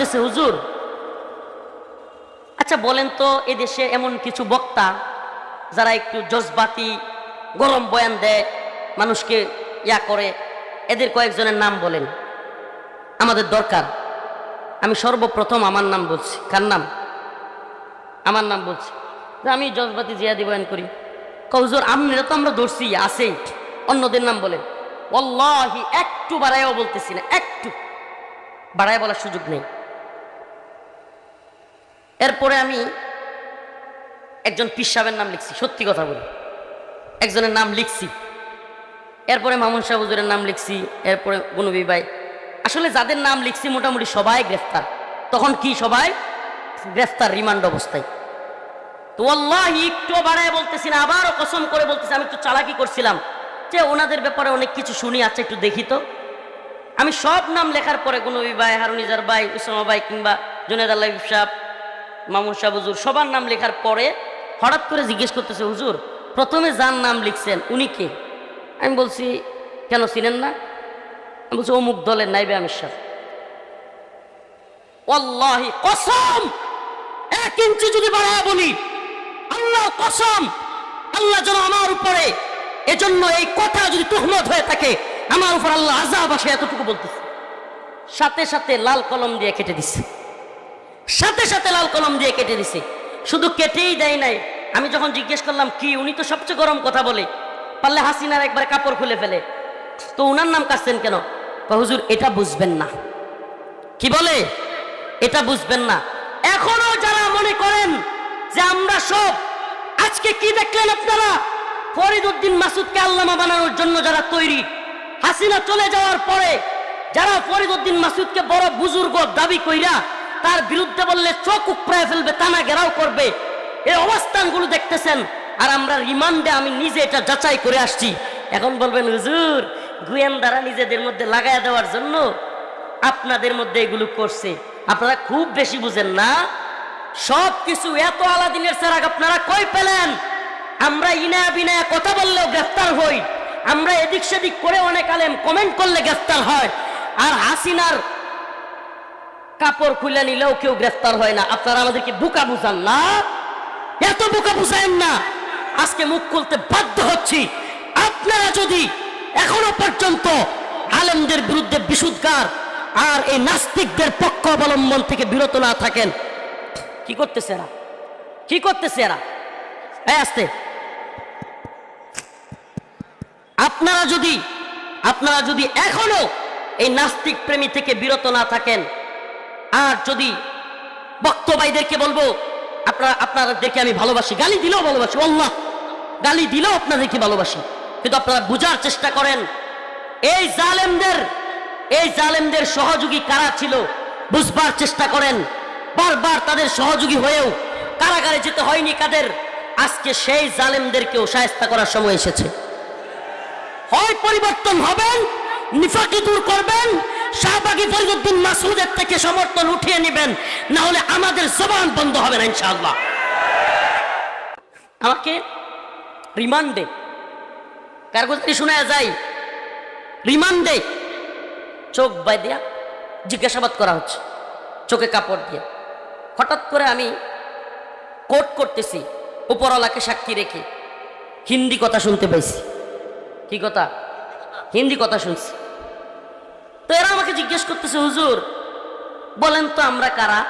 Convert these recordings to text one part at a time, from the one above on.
করতেছে হুজুর আচ্ছা বলেন তো এদেশে এমন কিছু বক্তা যারা একটু জজবাতি, গরম বয়ান দেয়, মানুষকে ইয়া করে, এদের কয়েকজনের নাম বলেন। আমাদের দরকার। আমি সর্বপ্রথম আমার নাম বলছি। কার নাম? আমার নাম বলছি। আমি জজবাতি জিয়াদি বয়ান করি। কৌজোর আপনারা তো আমরা ধরছি, আছেই। অন্যদের নাম বলেন। অল্লাহি একটু বাড়াইও বলতেছি না, একটু। বাড়ায় বলার সুযোগ নেই। এরপরে আমি একজন পিসাবের নাম লিখছি, সত্যি কথা বলি। একজনের নাম লিখছি। এরপরে মামুন শাহ হুজুরের নাম লিখছি, এরপরে গুনবী ভাই। আসলে যাদের নাম লিখছি, মোটামুটি সবাই গ্রেফতার। তখন কি সবাই? গ্রেফতার রিমান্ড অবস্থায়। তো আল্লাহ একটু বাড়ায় বলতেছি না, আবারও কসম করে বলতেছি, আমি একটু চালাকি করছিলাম। যে ওনাদের ব্যাপারে অনেক কিছু শুনি আচ্ছা একটু দেখি তো। আমি সব নাম লেখার পরে গুনবী ভাই হারুনিজার ভাই, উসামা ভাই কিংবা জুনেদ আল্লাহ সাহ মামুন শাহ হুজুর, সবার নাম লেখার পরে হঠাৎ করে জিজ্ঞেস করতেছে, হুজুর, প্রথমে যার নাম লিখছেন, উনি কে? আমি বলছি, কেন চিনেন না? আমি বলছি, অমুক দলের নাইবে আমির ওয়াল্লাহি, কসম! এক ইঞ্চি যদি বাড়ায় বলি, আল্লাহ কসম! আল্লাহ যেন আমার উপরে এজন্য এই কথা যদি তুহমত হয়ে থাকে, আমার উপর আল্লাহ আজাব আসে এতটুকু বলতেছে। সাথে সাথে লাল কলম দিয়ে কেটে দিচ্ছে সাথে সাথে লাল কলম দিয়ে কেটে দিছে। শুধু কেটেই দেয় নাই। আমি যখন জিজ্ঞেস করলাম, কি, উনি তো সবচেয়ে গরম কথা বলে। পারলে হাসিনার একবার কাপড় খুলে ফেলে। তো উনার নাম কাটছেন কেন? হুজুর, এটা বুঝবেন না। কি বলে? এটা বুঝবেন না। এখনও যারা মনে করেন যে আমরা সব, আজকে কি দেখলেন আপনারা? ফরিদউদ্দিন মাসুদকে আল্লামা বানানোর জন্য যারা তৈরি, হাসিনা চলে যাওয়ার পরে যারা ফরিদউদ্দিন মাসুদকে বড় বুজুর্গ দাবি কইরা তার বিরুদ্ধে বললে চোখ উপড়ায় ফেলবে, টানা ঘেরাও করবে। এই অবস্থানগুলো দেখতেছেন, আর আমরা রিমান্ডে আমি নিজে এটা যাচাই করে আসছি। এখন বলবেন, হুজুর, গোয়েন্দারা নিজেদের মধ্যে লাগায় দেওয়ার জন্য আপনাদের মধ্যে এগুলো করছে। আপনারা খুব বেশি বুঝেন না। সব কিছু এত আলাদিনের সেরাক আপনারা কই পেলেন? আমরা ইনায়া বিনায়া কথা বললেও গ্রেফতার হই। আমরা এদিক সেদিক করে অনেক আলেম কমেন্ট করলে গ্রেফতার হয়। আর হাসিনার কাপড় খুলে নিলেও কেউ গ্রেফতার হয় না। আপনারা আমাদেরকে বুকা বুঝান না? এত বুকা বুঝায়েন না। আজকে মুখ খুলতে বাধ্য হচ্ছি। আপনারা যদি এখনও পর্যন্ত আলেমদের বিরুদ্ধে বিশুদ্ধার আর এই নাস্তিকদের পক্ষ অবলম্বন থেকে বিরত না থাকেন, কি করতেছে এরা? কি করতেছে এরা? এই আসতে। আপনারা যদি আপনারা যদি এখনও এই নাস্তিক প্রেমী থেকে বিরত না থাকেন আর যদি বক্তবাইদেরকে বলব, আপনারা, আপনাদেরকে আমি ভালোবাসি, গালি দিলেও ভালোবাসি আল্লাহ গালি দিলেও আপনাদেরকে ভালোবাসি, কিন্তু আপনারা বোঝার চেষ্টা করেন, এই জালেমদের এই জালেমদের সহযোগী কারা ছিল, বুঝবার চেষ্টা করেন, বারবার তাদের সহযোগী হয়েও কারাগারে যেতে হয়নি কাদের, আজকে সেই জালেমদেরকেও সায়স্তা করার সময় এসেছে। হয় পরিবর্তন হবেন, নিফাকি দূর করবেন শাহবাগী ফরিদুদ্দিন মাসুদের থেকে সমর্থন উঠিয়ে নেবেন না হলে আমাদের জবান বন্ধ হবে না ইনশাআল্লাহ। আমাকে রিমান্ডে কার কথা শোনা যায় রিমান্ডে চোখ বাই দিয়া জিজ্ঞাসাবাদ করা হচ্ছে, চোখে কাপড় দিয়ে। হঠাৎ করে আমি কোট করতেছি, উপরওয়ালাকে সাক্ষী রেখে। হিন্দি কথা শুনতে পাইছি। কি কথা? হিন্দি কথা শুনছি। তো এরা আমাকে জিজ্ঞেস করতেছে, হুজুর, বলেন তো আমরা কারা?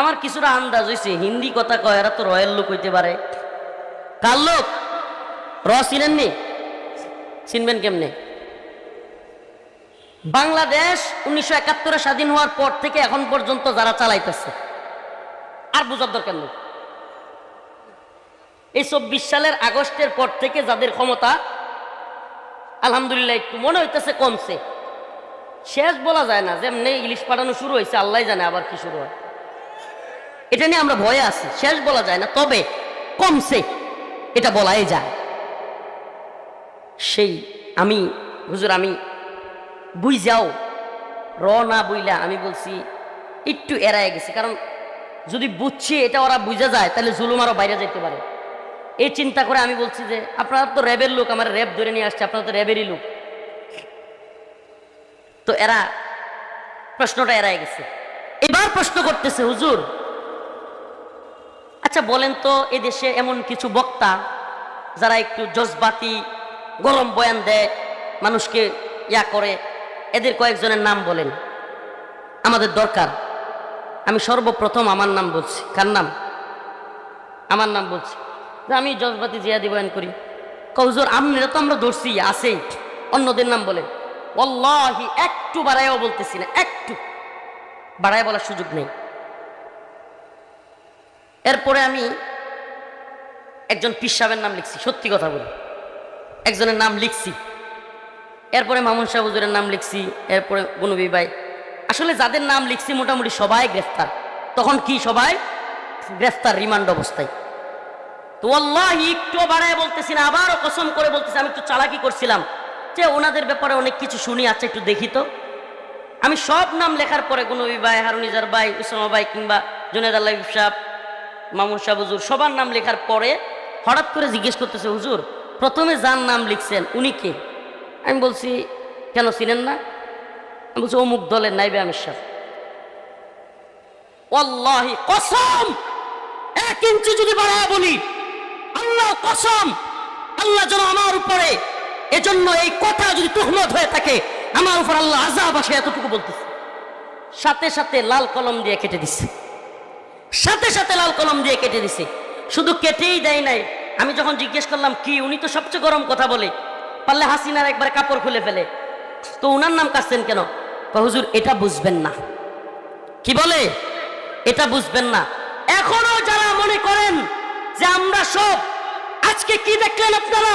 আমার কিছুটা আন্দাজ হয়েছে হিন্দি কথা কয়, এরা তো রয়্যাল লোক হইতে পারে। কার লোক? র চিনেননি চিনবেন কেমনে? বাংলাদেশ উনিশশো একাত্তরে স্বাধীন হওয়ার পর থেকে এখন পর্যন্ত যারা চালাইতেছে, আর বুঝার দরকার নেই। এই চব্বিশ সালের আগস্টের পর থেকে যাদের ক্ষমতা, আলহামদুলিল্লাহ, একটু মনে হইতেছে কমছে। শেষ বলা যায় না, যেমনি ইলিশ পাঠানো শুরু হয়েছে আল্লাহ জানে আবার কি শুরু হয়। এটা নিয়ে আমরা ভয়ে আছি, শেষ বলা যায় না, তবে কমছে এটা বলাই যায়। সেই আমি, হুজুর আমি বুই যাও র না বুইলা আমি বলছি, একটু এড়ায় গেছি, কারণ যদি বুঝছি এটা ওরা বুঝে যায়, তাহলে জুলুম আরও বাইরে যেতে পারে। এই চিন্তা করে আমি বলছি যে, আপনারা তো র্যাবের লোক, আমার র্যাব ধরে নিয়ে আসছে, আপনারা তো র্যাবেরই লোক। তো এরা, প্রশ্নটা এড়াই গেছে। এবার প্রশ্ন করতেছে, হুজুর আচ্ছা বলেন তো, এদেশে এমন কিছু বক্তা যারা একটু জজবাতি, গরম বয়ান দেয়, মানুষকে ইয়া করে, এদের কয়েকজনের নাম বলেন। আমাদের দরকার। আমি সর্বপ্রথম আমার নাম বলছি। কার নাম? আমার নাম বলছি। যে আমি জজবাতি জিয়াদি বয়ান করি। কৌজোর আমরা তো আমরা ধরছি, আছেই। অন্যদের নাম বলেন। অল্লাহি একটু বাড়াইও বলতেছি না, একটু। বাড়ায় বলার সুযোগ নেই। এরপরে আমি একজন পীর সাহেবের নাম লিখছি, সত্যি কথা বলি। একজনের নাম লিখছি। এরপরে মামুন শাহ হুজুরের নাম লিখছি, এরপরে গুনবী ভাই। আসলে যাদের নাম লিখছি, মোটামুটি সবাই গ্রেফতার। তখন কি সবাই? গ্রেফতার রিমান্ড অবস্থায়। তো আল্লাহ একটু বাড়ায় বলতেছি না, আবারও কসম করে বলতেছি, আমি একটু চালাকি করছিলাম। ওনাদের ব্যাপারে অনেক কিছু শুনি আচ্ছা একটু দেখি তো। আমি সব নাম লেখার পরে গুনবী ভাই হারুনিজার ভাই, উসামা ভাই কিংবা জুনেদ আল্লাহ সাহেব মামুন শাহ হুজুর, সবার নাম লেখার পরে হঠাৎ করে জিজ্ঞেস করতেছে, হুজুর, প্রথমে যার নাম লিখছেন, উনি কে? আমি বলছি, কেন চিনেন না? আমি বলছি, অমুক দলের নাইবে আমির ওয়াল্লাহি, কসম! এক ইঞ্চি যদি বাড়ায় বলি, আল্লাহ কসম! আল্লাহ যেন আমার উপরে এজন্য এই কথা যদি তুহমত হয়ে থাকে, আমার উপর আল্লাহ আজাব আসে এতটুকু বলতেছে। সাথে সাথে লাল কলম দিয়ে কেটে দিচ্ছে সাথে সাথে লাল কলম দিয়ে কেটে দিছে। শুধু কেটেই দেয় নাই। আমি যখন জিজ্ঞেস করলাম, কি, উনি তো সবচেয়ে গরম কথা বলে? পারলে হাসিনার একবার কাপড় খুলে ফেলে। তো উনার নাম কাটছেন কেন? হুজুর, এটা বুঝবেন না। কি বলে? এটা বুঝবেন না। এখনও যারা মনে করেন যে আমরা সব, আজকে কি দেখলেন আপনারা?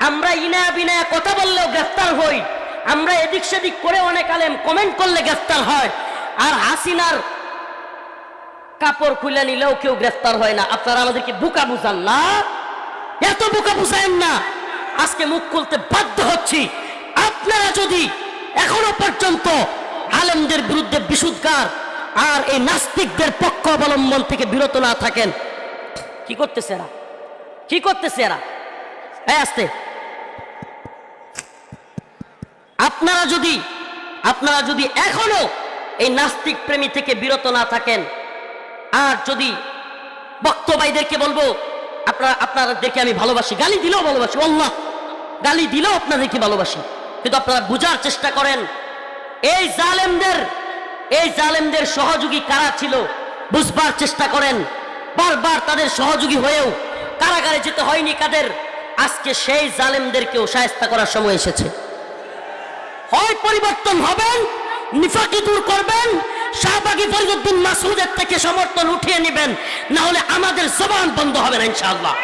আমরা ইনায়া বিনায়া কথা বললেও গ্রেফতার হই। আমরা এদিক সেদিক করে অনেক আলেম কমেন্ট করলে গ্রেফতার হয়। আর হাসিনার কাপড় খুলে নিলেও কেউ গ্রেফতার হয় না। আপনারা আমাদেরকে বুকা বুঝান না? এত বুকা বুঝায়েন না। আজকে মুখ খুলতে বাধ্য হচ্ছি। আপনারা যদি এখনও পর্যন্ত আলেমদের বিরুদ্ধে বিশুদ্ধার আর এই নাস্তিকদের পক্ষ অবলম্বন থেকে বিরত না থাকেন, কি করতেছে এরা? কি করতেছে এরা? আসতে। আপনারা যদি আপনারা যদি এখনও এই নাস্তিক প্রেমী থেকে বিরত না থাকেন, আর যদি বক্তবাইদেরকে বলব, আপনারা আপনাদেরকে আমি ভালোবাসি, গালি দিলেও ভালোবাসি আল্লাহ গালি দিলেও আপনাদেরকে ভালোবাসি, কিন্তু আপনারা বোঝার চেষ্টা করেন, এই জালেমদের এই জালেমদের সহযোগী কারা ছিল, বুঝবার চেষ্টা করেন, বারবার তাদের সহযোগী হয়েও কারাগারে যেতে হয়নি কাদের, আজকে সেই জালেমদেরকেও সায়স্তা করার সময় এসেছে। হয় পরিবর্তন হবেন, নিফাকি দূর করবেন, শাহবাগি ফরিদুদ্দিন মাসুদের থেকে সমর্থন উঠিয়ে নেবেন, না হলে আমাদের জবান বন্ধ হবে না, ইনশাআল্লাহ।